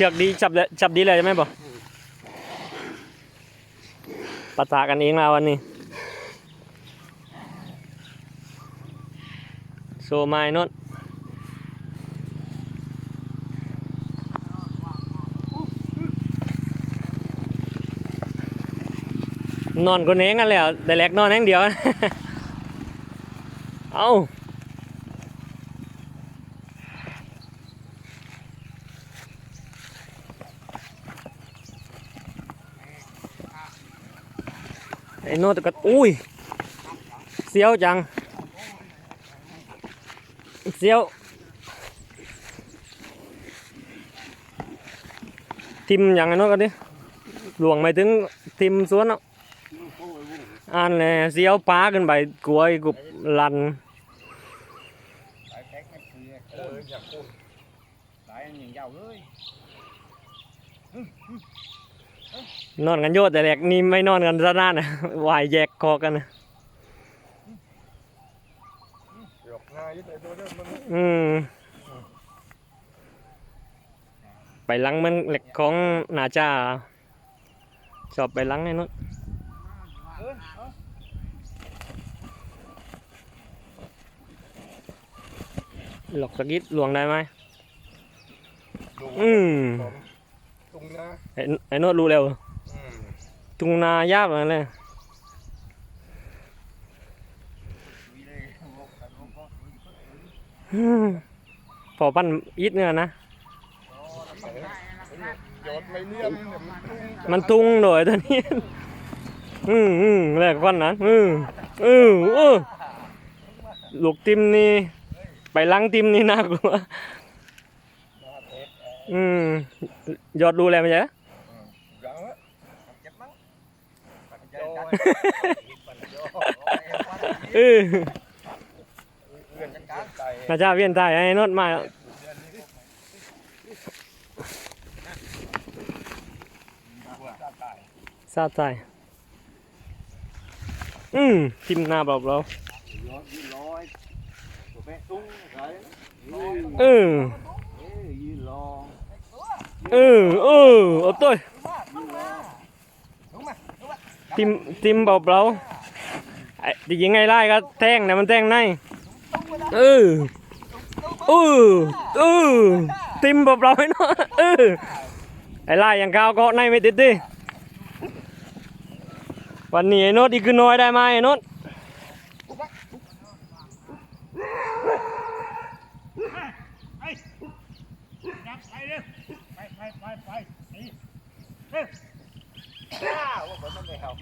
ชือกดีจับเลยจับดีเลยใช่ไหมบ่ปะทะกันเองแล้ววันนี้โซไม้นนนอนคนเองกันแล้วแต่แลกนอนแองเดียว เอา ไอ้โน้ตก็อุ้ยเสียวจังเสียวทิมอย่างไอ้โน้ตก็ดิหลวงไม่ถึงทิมสวนเนาะอ่านเลยเสียวป้าขึ้นไปกลัวไอ้กุบลัน นอนกันโยดแต่แรกนี่ไม่นอนกันซะนานนะวายแยกคอกันนะหยอกง่ายยึดไอ้ตัวเดิมมันอืมไปลังมันเหล็กของหนาจ้าชอบไปลังไอ้น้ตเออเอาหลอกสกิดหลวงได้ไหมอืม ไอ้ไอ้โน้ตรู้แล้วอืมตุงนายาบอะไรเลยมีเลยโลกกันโลกก็อืมพอปั้นอิดเนี่ยนะโยดไม่เลี่ยมเนี่ยมันตุ้งมันตุงหน่อยตัวนี้ อืมอืมแรกก้อนนั้นอืมอืมเออลูกติมนี่ ไปหลังติมนี่น่ากลัวอืมยอดดูแล้วไม่ใช่ยังละเจ็บมั้งโจ้ย เออเพื่อนจัดการใจนาจาเวียนตายไอ้โนดมาซาตายอืมทิมหน้าเปล่าเราย้อนยืนลอยตัวแม่ตุ้งไรลอยเออเอ้ยยืนรอเออเออเอาตัวลงมาล งมาทิมทิมเปล่าเปล่าไอ้จริงๆไงไล่ก็แทงนะมันแทงในเออเออเออทิมเปล่าเปล่าไอ้โนดเออไอ้ไล่อย่างก้าวกาะในไม่ติดดิวันนี้ไอ้นดอีกคือน้อยได้ไหมไอ้นดอ้าว ว่าไปมันแล้ว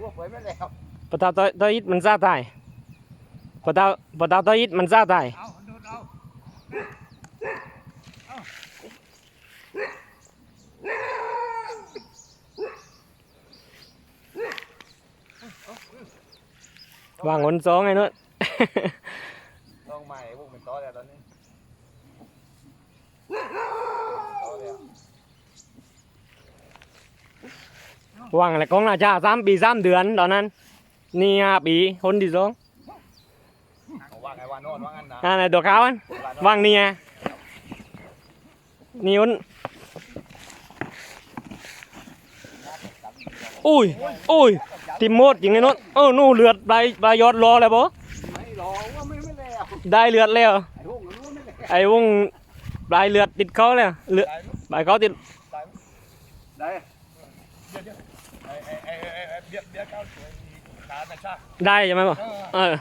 ว่าเปิดมันแล้วปะตาตออิดมันซาตายปะตาปะตาตอิดมันซาตายเอาดูเอาวางหนสองไอ้นต้องใหม่พวกมันต่อแล้วตอนนี้ต่อแล้ว วางอะไรกองนาจาสามปีสามเดือนตอนนั้น นี่ห้าปีคนที่สองเอาว่างไงว่านอนว่างอันนะอ่าในตัวขาวอันวางนี่ไงนี่อ้นอุ้ยอุ้ยติมโมดจริงไอ้โนดเออนู่นเลือดใบใบยอดรอเลยบ่ไม่รอว่าไม่ไม่แล้วได้เลือดแล้วไอ้พวกมันรู้ไม่แล้วไอ้วงปลายเลือดติดเขาแล้วเลือดใบเขาติดได้เดี๋ยวเดี๋ยว ไอ้ไอ้ไอ้ไอ้เดี๋ยวเดี๋ยวเก้าสวยขาหน้าชา ได้ใช่ไหมบ่เออเออ